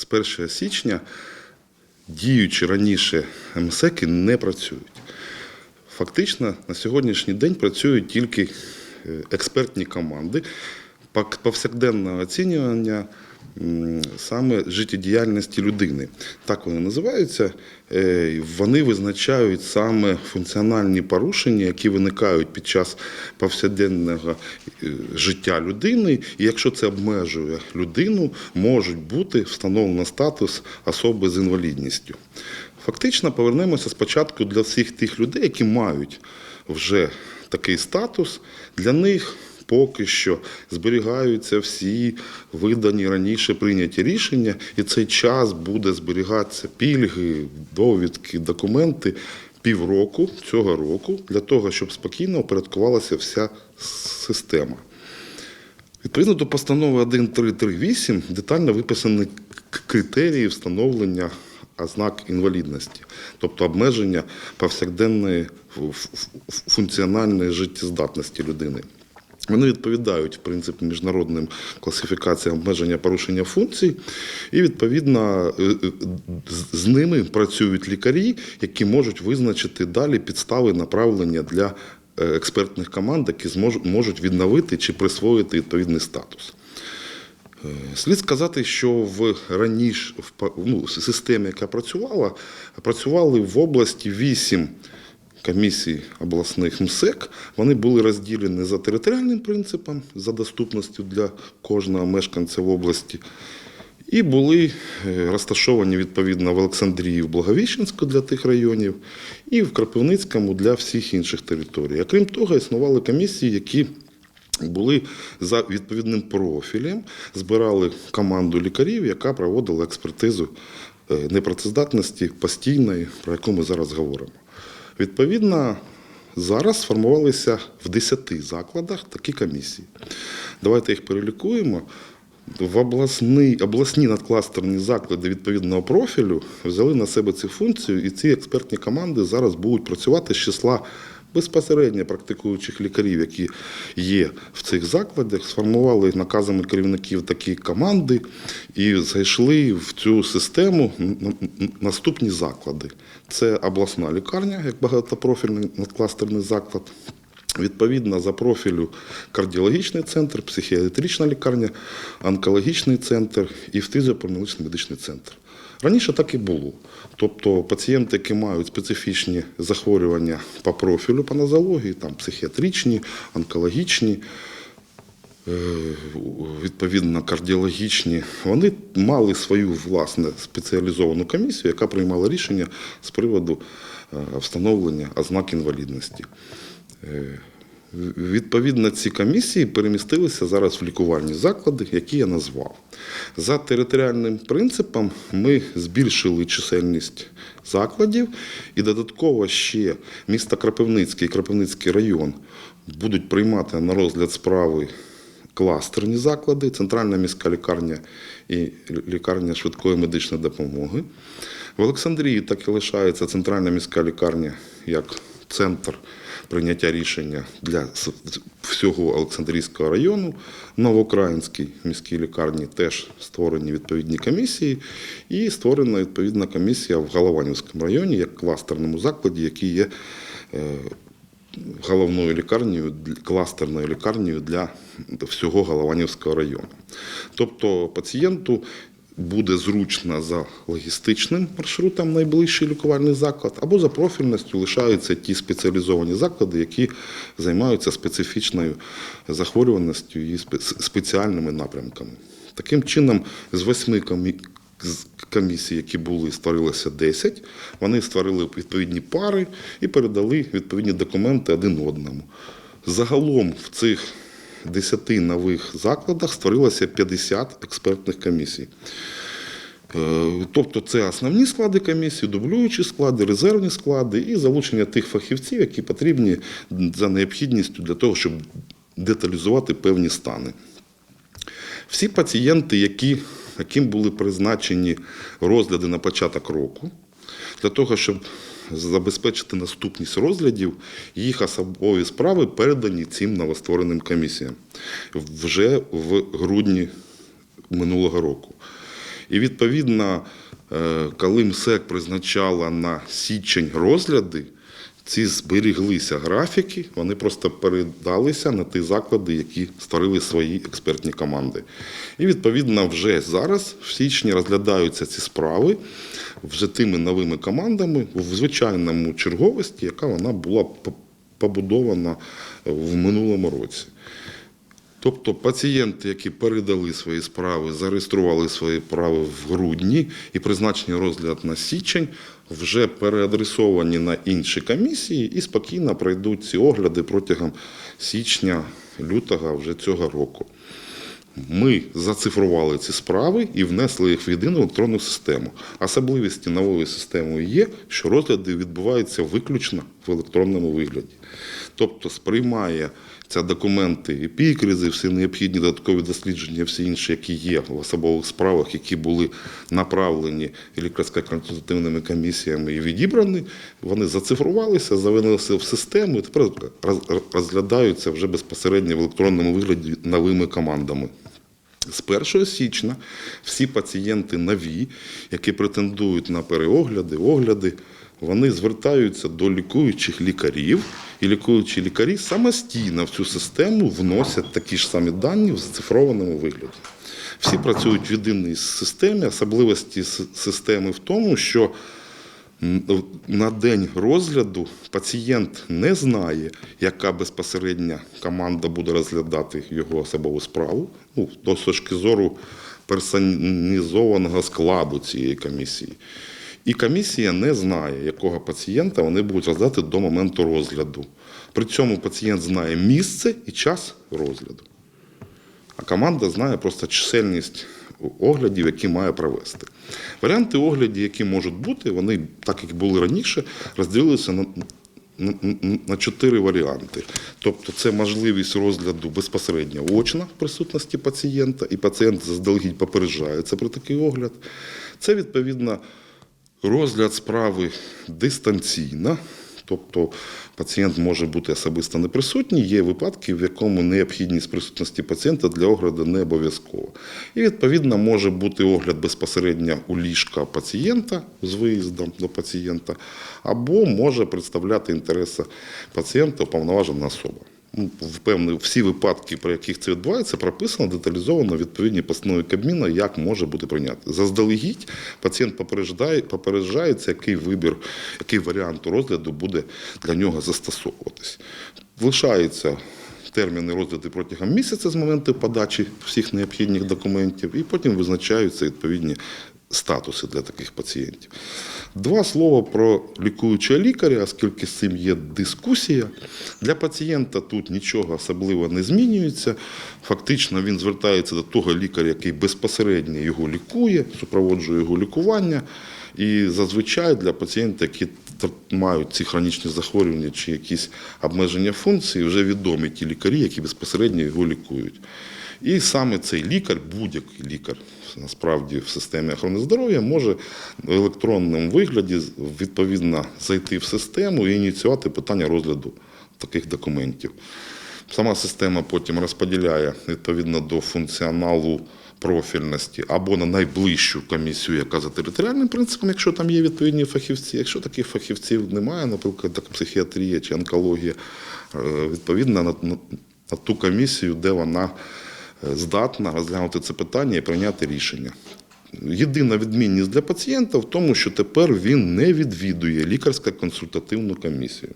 з 1 січня діючі раніше МСЕКи не працюють. Фактично на сьогоднішній день працюють тільки е, експертні команди повсякденного оцінювання саме життєдіяльності людини. Так вони називаються. Е, Вони визначають саме функціональні порушення, які виникають під час повсякденного е, життя людини. І якщо це обмежує людину, можуть бути встановлено статус особи з інвалідністю. Фактично повернемося спочатку для всіх тих людей, які мають вже такий статус. Для них поки що зберігаються всі видані раніше прийняті рішення, і цей час буде зберігатися пільги, довідки, документи півроку цього року для того, щоб спокійно упорядкувалася вся система. Відповідно до постанови 1338 детально виписані критерії встановлення ознак інвалідності, тобто обмеження повсякденної функціональної життєздатності людини. Вони відповідають в принципі міжнародним класифікаціям обмеження порушення функцій, і відповідно е, е, з- ними працюють лікарі, які можуть визначити далі підстави направлення для е, експертних команд, які можуть відновити чи присвоїти відповідний статус. Слід сказати, що в раніше в ну, системі, яка працювала, працювали в області вісім комісій обласних МСЕК. Вони були розділені за територіальним принципом, за доступністю для кожного мешканця в області. І були е, розташовані відповідно в Олександрії, в Благовіщенську для тих районів, і в Кропивницькому для всіх інших територій. А крім того, існували комісії, які були за відповідним профілем, збирали команду лікарів, яка проводила експертизу е, непрацездатності постійної, про яку ми зараз говоримо. Відповідно, зараз сформувалися в 10 закладах такі комісії. Давайте їх перелікуємо. В обласні, обласні надкластерні заклади відповідного профілю взяли на себе цю функцію, і ці експертні команди зараз будуть працювати з числа безпосередньо практикуючих лікарів, які є в цих закладах, сформували наказами керівників такі команди і зайшли в цю систему наступні заклади. Це обласна лікарня, як багатопрофільний надкластерний заклад. Відповідно, за профілю кардіологічний центр, психіатрична лікарня, онкологічний центр і фтизіопульмонологічний медичний центр. Раніше так і було. Тобто пацієнти, які мають специфічні захворювання по профілю, по нозології, там психіатричні, онкологічні, е, відповідно кардіологічні, вони мали свою власне спеціалізовану комісію, яка приймала рішення з приводу е, встановлення ознак інвалідності. Відповідно, ці комісії перемістилися зараз в лікувальні заклади, які я назвав. За територіальним принципом ми збільшили чисельність закладів, і додатково ще місто Кропивницький і Кропивницький район будуть приймати на розгляд справи кластерні заклади, центральна міська лікарня і лікарня швидкої медичної допомоги. В Олександрії так і лишається центральна міська лікарня як центр прийняття рішення для всього Олександрійського району. Новоукраїнській міській лікарні теж створені відповідні комісії, і створена відповідна комісія в Голованівському районі як кластерному закладі, який є е, головною лікарнею, кластерною лікарнею для всього Голованівського району. Тобто пацієнту буде зручно за логістичним маршрутом найближчий лікувальний заклад, або за профільністю лишаються ті спеціалізовані заклади, які займаються специфічною захворюваністю і спеціальними напрямками. Таким чином, з восьми комісій, які були, створилося 10. Вони створили відповідні пари і передали відповідні документи один одному. Загалом в цих 10 нових закладах створилося 50 експертних комісій. Е, Тобто це основні склади комісії, дублюючі склади, резервні склади і залучення тих фахівців, які потрібні за необхідністю для того, щоб деталізувати певні стани. Всі пацієнти, які, яким були призначені розгляди на початок року, для того, щоб забезпечити наступність розглядів, їх особові справи передані цим новоствореним комісіям вже в грудні минулого року. І відповідно, е, коли МСЕК призначала на січень розгляди, ці зберіглися графіки, вони просто передалися на ті заклади, які створили свої експертні команди. І відповідно вже зараз, в січні, розглядаються ці справи вже тими новими командами в звичайному черговості, яка вона була побудована в минулому році. Тобто пацієнти, які передали свої справи, зареєстрували свої справи в грудні і призначені розгляд на січень, вже переадресовані на інші комісії і спокійно пройдуть ці огляди протягом січня, лютого вже цього року. Ми зацифрували ці справи і внесли їх в єдину електронну систему. Особливістю нової системи є, що розгляди відбуваються виключно в електронному вигляді. Тобто сприймає ці документи і всі необхідні додаткові дослідження, всі інші, які є в особових справах, які були направлені лікарсько-консультативними комісіями і відібрані, вони зацифрувалися, завинилися в систему і тепер розглядаються вже безпосередньо в електронному вигляді новими командами. З 1 січня всі пацієнти нові, які претендують на переогляди, огляди, вони звертаються до лікуючих лікарів, і лікуючі лікарі самостійно в цю систему вносять такі ж самі дані в зацифрованому вигляді. Всі працюють в єдиній системі. Особливості системи в тому, що на день розгляду пацієнт не знає, яка безпосередня команда буде розглядати його особову справу. Ну, з точки зору персонізованого складу цієї комісії. І комісія не знає, якого пацієнта вони будуть розглядати до моменту розгляду. При цьому пацієнт знає місце і час розгляду. А команда знає просто чисельність оглядів, які має провести. Варіанти оглядів, які можуть бути, вони, так як були раніше, розділилися на, на, чотири варіанти. Тобто це можливість розгляду безпосередньо очно в присутності пацієнта, і пацієнт заздалегідь попереджається про такий огляд. Це відповідно розгляд справи дистанційно. Тобто пацієнт може бути особисто не присутній, є випадки, в якому необхідність присутності пацієнта для огляду не обов'язкова. І відповідно може бути огляд безпосередньо у ліжка пацієнта з виїздом до пацієнта, або може представляти інтереси пацієнта уповноважена особа. Ну, Впевнений, всі випадки, про яких це відбувається, прописано деталізовано в відповідній постанові Кабміна, як може бути прийнято. Заздалегідь пацієнт попереджає, попереджається, який вибір, який варіант розгляду буде для нього застосовуватись. Лишаються терміни розгляду протягом місяця з моменту подачі всіх необхідних документів, і потім визначаються відповідні статуси для таких пацієнтів. Два слова про лікуючого лікаря, оскільки з цим є дискусія. Для пацієнта тут нічого особливо не змінюється. Фактично він звертається до того лікаря, який безпосередньо його лікує, супроводжує його лікування. І зазвичай для пацієнтів, які мають ці хронічні захворювання чи якісь обмеження функцій, вже відомі ті лікарі, які безпосередньо його лікують. І саме цей лікар, будь-який лікар насправді в системі охорони здоров'я може в електронному вигляді відповідно зайти в систему і ініціювати питання розгляду таких документів. Сама система потім розподіляє відповідно до функціоналу профільності або на найближчу комісію, яка за територіальним принципом, якщо там є відповідні фахівці. Якщо таких фахівців немає, наприклад, так психіатрія чи онкологія, е, відповідно на, ту комісію, де вона здатна розглянути це питання і прийняти рішення. Єдина відмінність для пацієнта в тому, що тепер він не відвідує лікарсько-консультативну комісію.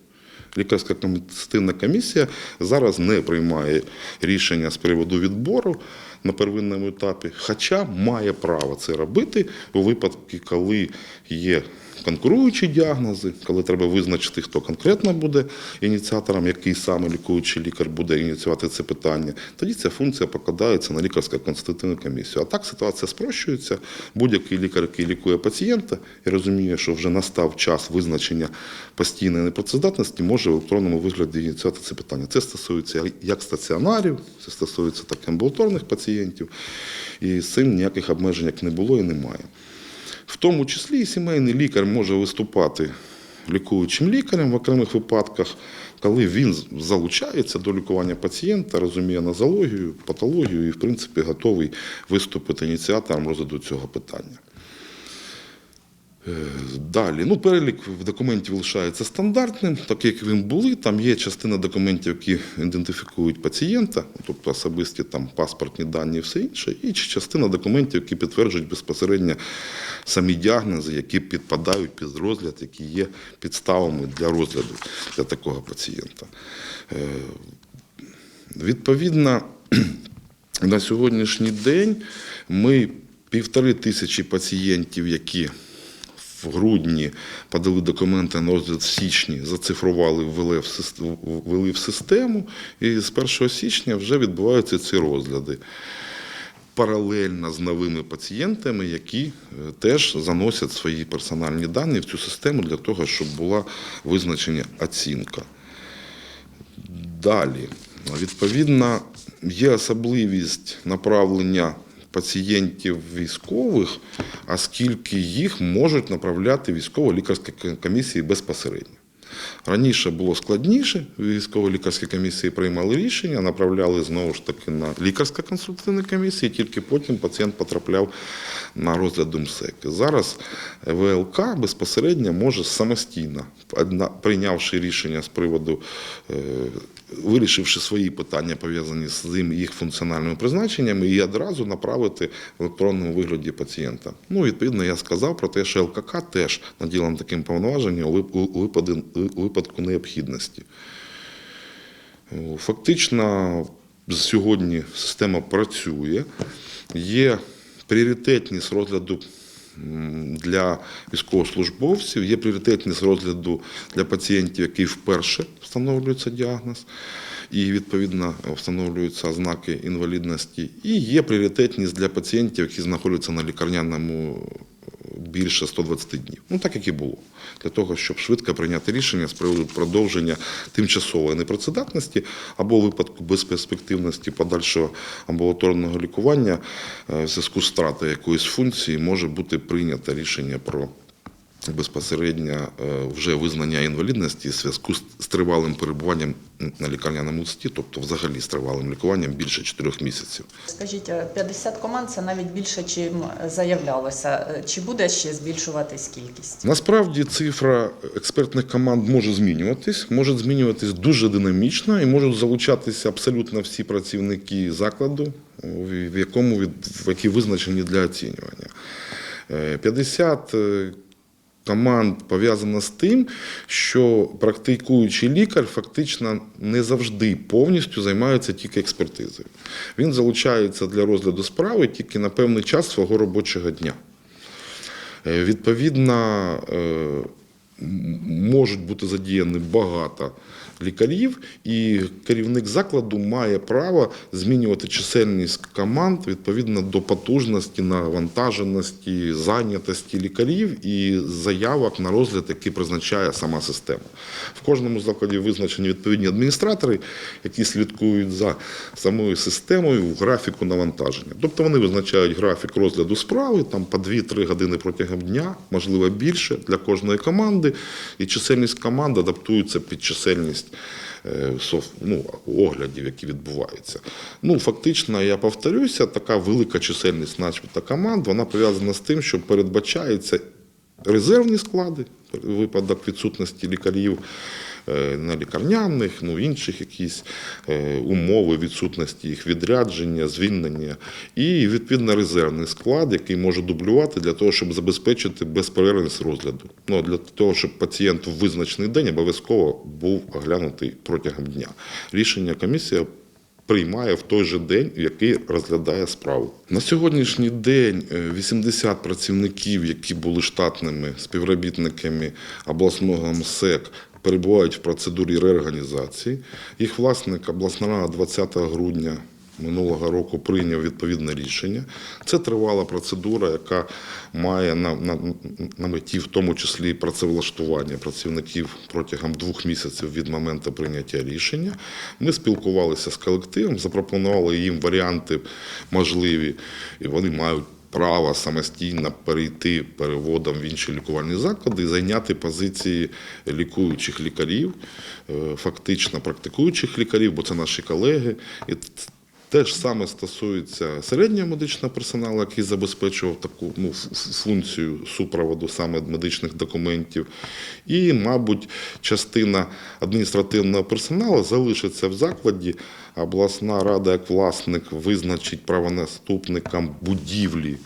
Лікарська консультативна комісія зараз не приймає рішення з приводу відбору на первинному етапі, хоча має право це робити у випадку, коли є конкуруючі діагнози, коли треба визначити, хто конкретно буде ініціатором, який саме лікуючий лікар буде ініціювати це питання. Тоді ця функція покладається на лікарську консультативну комісію. А так ситуація спрощується. Будь-який лікар, який лікує пацієнта і розуміє, що вже настав час визначення постійної непрацездатності, може в електронному вигляді ініціювати це питання. Це стосується як стаціонарів, це стосується так і амбулаторних пацієнтів. І з цим ніяких обмежень як не було і немає. В тому числі і сімейний лікар може виступати лікуючим лікарем в окремих випадках, коли він залучається до лікування пацієнта, розуміє нозологію, патологію і, в принципі, готовий виступити ініціатором розгляду цього питання. Е, Далі, ну, перелік документів лишається стандартним, так як він були. Там є частина документів, які ідентифікують пацієнта, тобто особисті там паспортні дані і все інше, і частина документів, які підтверджують безпосередньо самі діагнози, які підпадають під розгляд, які є підставами для розгляду для такого пацієнта. Е, Відповідно, на сьогоднішній день ми півтори тисячі пацієнтів, які в грудні подали документи на розгляд в січні, зацифрували, ввели в сис- в систему, і з 1 січня вже відбуваються ці розгляди. Паралельно з новими пацієнтами, які е, теж заносять свої персональні дані в цю систему для того, щоб була визначена оцінка. Далі, відповідно, є особливість направлення пацієнтів військових, оскільки їх можуть направляти військово-лікарські комісії безпосередньо. Раніше було складніше, військово-лікарські комісії приймали рішення, направляли знову ж таки на лікарсько консультативні комісії, тільки потім пацієнт потрапляв на розгляд МСЕК. Зараз ВЛК безпосередньо може самостійно, прийнявши рішення з приводу, е, вирішивши свої питання, пов'язані з їх функціональними призначеннями, і одразу направити в електронному вигляді пацієнта. Ну, відповідно, я сказав про те, що ЛКК теж наділено таким повноваженням у випадку необхідності. Фактично, сьогодні система працює. Є пріоритетність розгляду для військовослужбовців, є пріоритетність розгляду для пацієнтів, які вперше встановлюється діагноз, і відповідно встановлюються ознаки інвалідності. І є пріоритетність для пацієнтів, які знаходяться на лікарняному більше 120 днів. Ну так як і було. Для того, щоб швидко прийняти рішення з приводу продовження тимчасової непрацедатності або випадку безперспективності подальшого амбулаторного лікування е, в зв'язку з втратою якоїсь функції може бути прийнято рішення про безпосередньо е, вже визнання інвалідності в зв'язку з тривалим перебуванням на лікарняному листі, тобто взагалі з тривалим лікуванням більше 4 місяців. Скажіть, е, 50 команд це навіть більше, чим заявлялося. Е, Чи буде ще збільшуватись кількість? Насправді цифра експертних команд може змінюватись, може змінюватись дуже динамічно і можуть залучатися абсолютно всі працівники закладу, в якому в які визначені для оцінювання. Е, 50 е, команд пов'язана з тим, що практикуючий лікар фактично не завжди повністю займається тільки експертизою. Він залучається для розгляду справи тільки на певний час свого робочого дня. Е, Відповідно, е, можуть бути задіяні багато лікарів, і керівник закладу має право змінювати чисельність команд відповідно до потужності, навантаженості, зайнятості лікарів і заявок на розгляд, які призначає сама система. В кожному закладі визначені відповідні адміністратори, які слідкують за самою системою в графіку навантаження. Тобто вони визначають графік розгляду справи там по 2-3 години протягом дня, можливо більше для кожної команди, і чисельність команд адаптується під чисельність ну, оглядів, які відбуваються. Ну, фактично, я повторюся, така велика чисельність начебто команд, вона пов'язана з тим, що передбачаються резервні склади, випадок відсутності лікарів е, на лікарняних, ну інших якісь е, умови відсутності їх відрядження, звільнення, і відповідно резервний склад, який може дублювати для того, щоб забезпечити безперервність розгляду. Ну для того, щоб пацієнт в визначений день обов'язково був оглянутий протягом дня. Рішення комісія приймає в той же день, який розглядає справу. На сьогоднішній день е, 80 працівників, які були штатними співробітниками обласного МСЕК, перебувають в процедурі реорганізації. Їх власник обласна рада 20 грудня минулого року прийняв відповідне рішення. Це тривала процедура, яка має на, на, на меті, в тому числі працевлаштування працівників протягом двох місяців від моменту прийняття рішення. Ми спілкувалися з колективом, запропонували їм варіанти можливі, і вони мають права самостійно перейти переводом в інші лікувальні заклади і зайняти позиції лікуючих лікарів, е, фактично практикуючих лікарів, бо це наші колеги. І те ж саме стосується середнього медичного персоналу, який забезпечував таку ну, функцію супроводу саме медичних документів. І, мабуть, частина адміністративного персоналу залишиться в закладі. Обласна рада, як власник, визначить правонаступникам будівлі,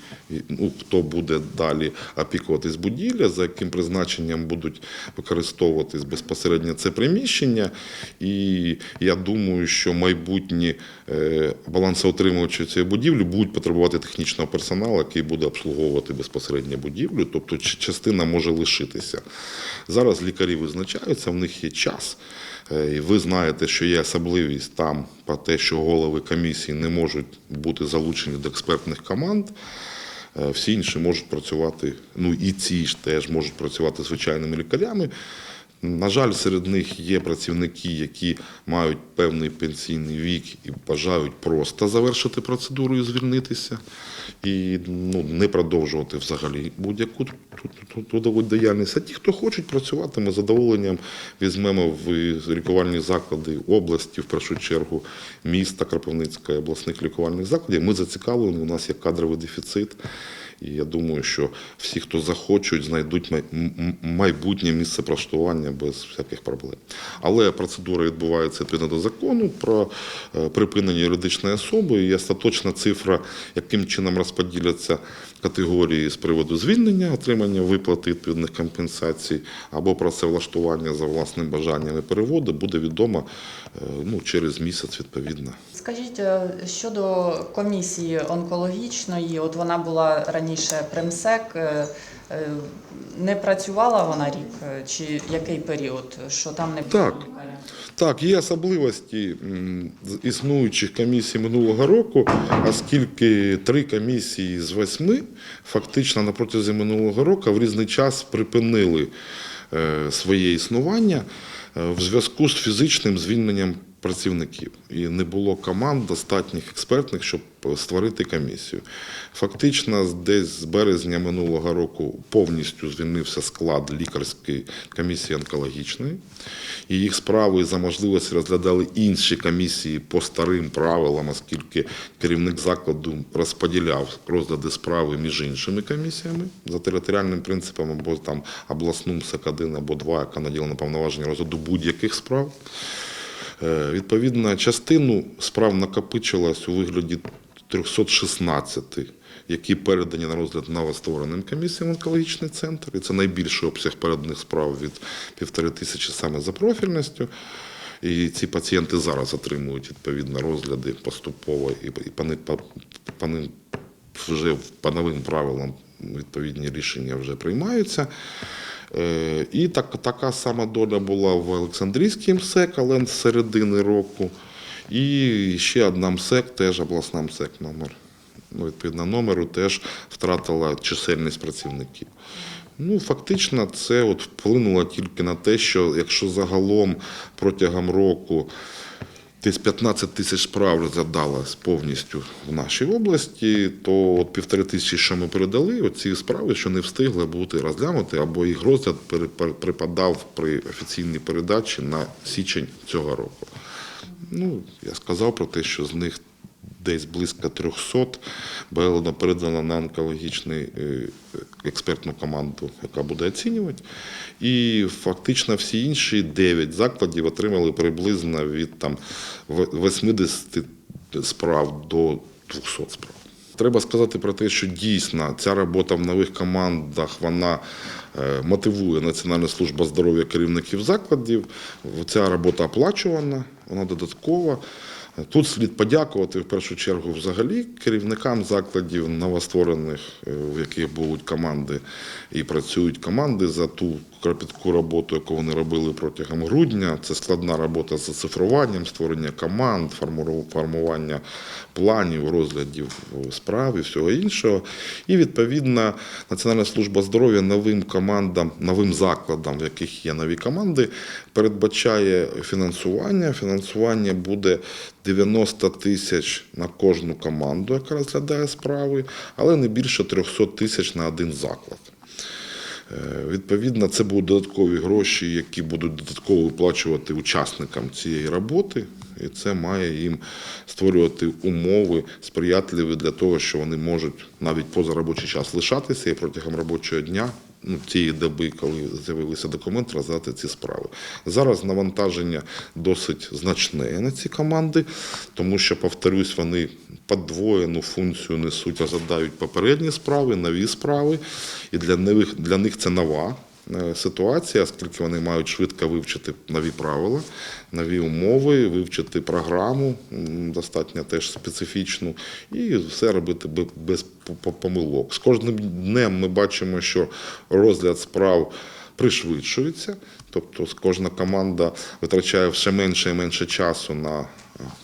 ну, хто буде далі опікуватись будівля, за яким призначенням будуть використовуватись безпосередньо це приміщення. І я думаю, що майбутні е, балансоутримувачі цієї будівлі будуть потребувати технічного персоналу, який буде обслуговувати безпосередньо будівлю, тобто частина може лишитися. Зараз лікарі визначаються, в них є час. Е, ви знаєте, що є особливість там про те, що голови комісії не можуть бути залучені до експертних команд. Е, Всі інші можуть працювати, ну і ці ж теж можуть працювати звичайними лікарями. На жаль, серед них є працівники, які мають певний пенсійний вік і бажають просто завершити процедуру і звільнитися, і ну, не продовжувати взагалі будь-яку тру- тру- трудову діяльність. А ті, хто хочуть працювати, ми задоволенням візьмемо в лікувальні заклади області, в першу чергу міста Кропивницька, і обласних лікувальних закладів. Ми зацікавлені, у нас є кадровий дефіцит. І я думаю, що всі, хто захочуть, знайдуть майбутнє місце проживання без всяких проблем. Але процедура відбувається відповідно до закону про е, припинення юридичної особи. І остаточна цифра, яким чином розподіляться категорії з приводу звільнення, отримання виплати відповідних компенсацій або працевлаштування за власним бажанням і переводу, буде відомо е, ну, через місяць відповідно. Скажіть е, щодо комісії онкологічної, от вона була раніше Примсек. е, е, Не працювала вона рік, е, чи який період, що там не було Так. Так, є особливості існуючих комісій минулого року, оскільки три комісії з восьми фактично на протязі минулого року в різний час припинили своє існування в зв'язку з фізичним звільненням працівників. І не було команд достатніх експертних, щоб створити комісію. Фактично, десь з березня минулого року повністю звільнився склад лікарської комісії онкологічної. І їх справи за можливості розглядали інші комісії по старим правилам, оскільки керівник закладу розподіляв розгляди справи між іншими комісіями за територіальним принципом, або там обласну МСЕК-1 або 2, яка наділена повноваження розгляду будь-яких справ. Е, Відповідно, частину справ накопичилась у вигляді 316, які передані на розгляд новоствореним комісіям онкологічний центр. І це найбільший обсяг переданих справ від півтори тисячі саме за профільністю. І ці пацієнти зараз отримують відповідно розгляди поступово і, по ним вже по новим правилам відповідні рішення вже приймаються. Е, І так, така сама доля була в Олександрійській МСЕК, але з середини року. І ще одна МСЕК, теж обласна МСЕК номер. Ну, відповідно, номеру теж втратила чисельність працівників. Ну, фактично, це от вплинуло тільки на те, що якщо загалом протягом року Десь 15 тисяч справ розглядалось повністю в нашій області, то от півтори тисячі, що ми передали, оці справи, що не встигли бути розглянути, або їх розгляд припадав при офіційній передачі на січень цього року. Ну, я сказав про те, що з них десь близько 300 було передано на онкологічну е, експертну команду, яка буде оцінювати. І фактично всі інші 9 закладів отримали приблизно від там, 80 справ до 200 справ. Треба сказати про те, що дійсно ця робота в нових командах вона е, мотивує Національна служба здоров'я керівників закладів. Ця робота оплачувана, вона додаткова. Тут слід подякувати в першу чергу взагалі керівникам закладів новостворених, е, в яких будуть команди і працюють команди за ту кропітку роботу, яку вони робили протягом грудня. Це складна робота з цифруванням, створення команд, формування планів, розглядів е, справ і всього іншого. І відповідно Національна служба здоров'я новим командам, новим закладам, в яких є нові команди, передбачає фінансування. Фінансування буде 90 тисяч на кожну команду, яка розглядає справи, але не більше 300 тисяч на один заклад. Е, Відповідно, це будуть додаткові гроші, які будуть додатково виплачувати учасникам цієї роботи, і це має їм створювати умови сприятливі для того, що вони можуть навіть поза робочий час лишатися і протягом робочого дня. Ну, тієї доби, коли з'явилися документи, роздати ці справи. Зараз навантаження досить значне на ці команди, тому що, повторюсь, вони подвоєну функцію несуть, розглядають попередні справи, нові справи, і для них, для них це нова ситуація, оскільки вони мають швидко вивчити нові правила, нові умови, вивчити програму достатньо теж специфічну, і все робити бе- без по- по- помилок. З кожним днем ми бачимо, що розгляд справ пришвидшується, тобто кожна команда витрачає все менше і менше часу на е,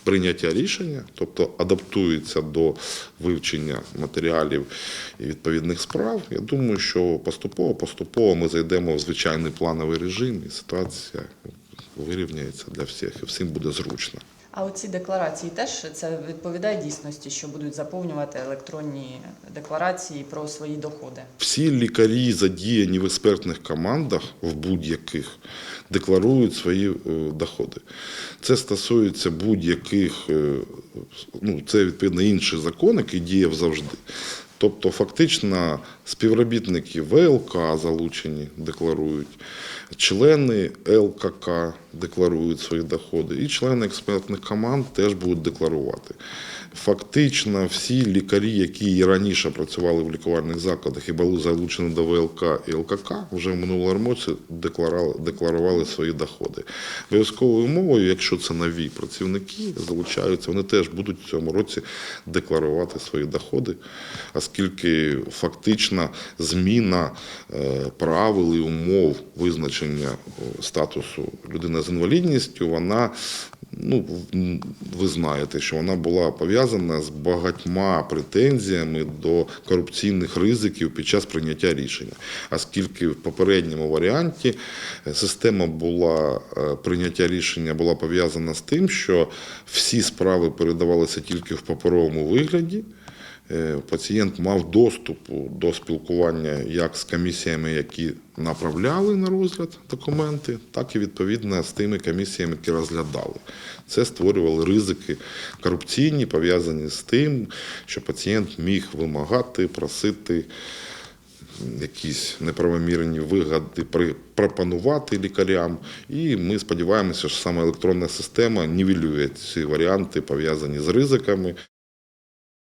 прийняття рішення, тобто адаптується до вивчення матеріалів і відповідних справ. Я думаю, що поступово поступово ми зайдемо в звичайний плановий режим, і ситуація вирівняється для всіх, і всім буде зручно. А оці декларації теж це відповідає дійсності, що будуть заповнювати електронні декларації про свої доходи. Всі лікарі, задіяні в експертних командах, в будь-яких, декларують свої е, доходи. Це стосується будь-яких, е, ну це відповідно інший закон, який діяв завжди. Тобто, фактично, співробітники ВЛК залучені, декларують, члени ЛКК декларують свої доходи, і члени експертних команд теж будуть декларувати. Фактично, всі лікарі, які і раніше працювали в лікувальних закладах і були залучені до ВЛК і ЛКК, вже в минулому році декларували, свої доходи. Обов'язковою умовою, якщо це нові працівники, залучаються, вони теж будуть в цьому році декларувати свої доходи, оскільки фактично зміна е, правил і умов визначення е, статусу людини з інвалідністю, вона ну, ви знаєте, що вона була пов'язана з багатьма претензіями до корупційних ризиків під час прийняття рішення. Оскільки в попередньому варіанті е, система була прийняття рішення була пов'язана з тим, що всі справи передавалися тільки в паперовому вигляді. Е, Пацієнт мав доступу до спілкування як з комісіями, які направляли на розгляд документи, так і відповідно з тими комісіями, які розглядали. Це створювало ризики корупційні, пов'язані з тим, що пацієнт міг вимагати, просити якісь неправомірні вигоди пропонувати лікарям. І ми сподіваємося, що саме електронна система нівелює ці варіанти, пов'язані з ризиками.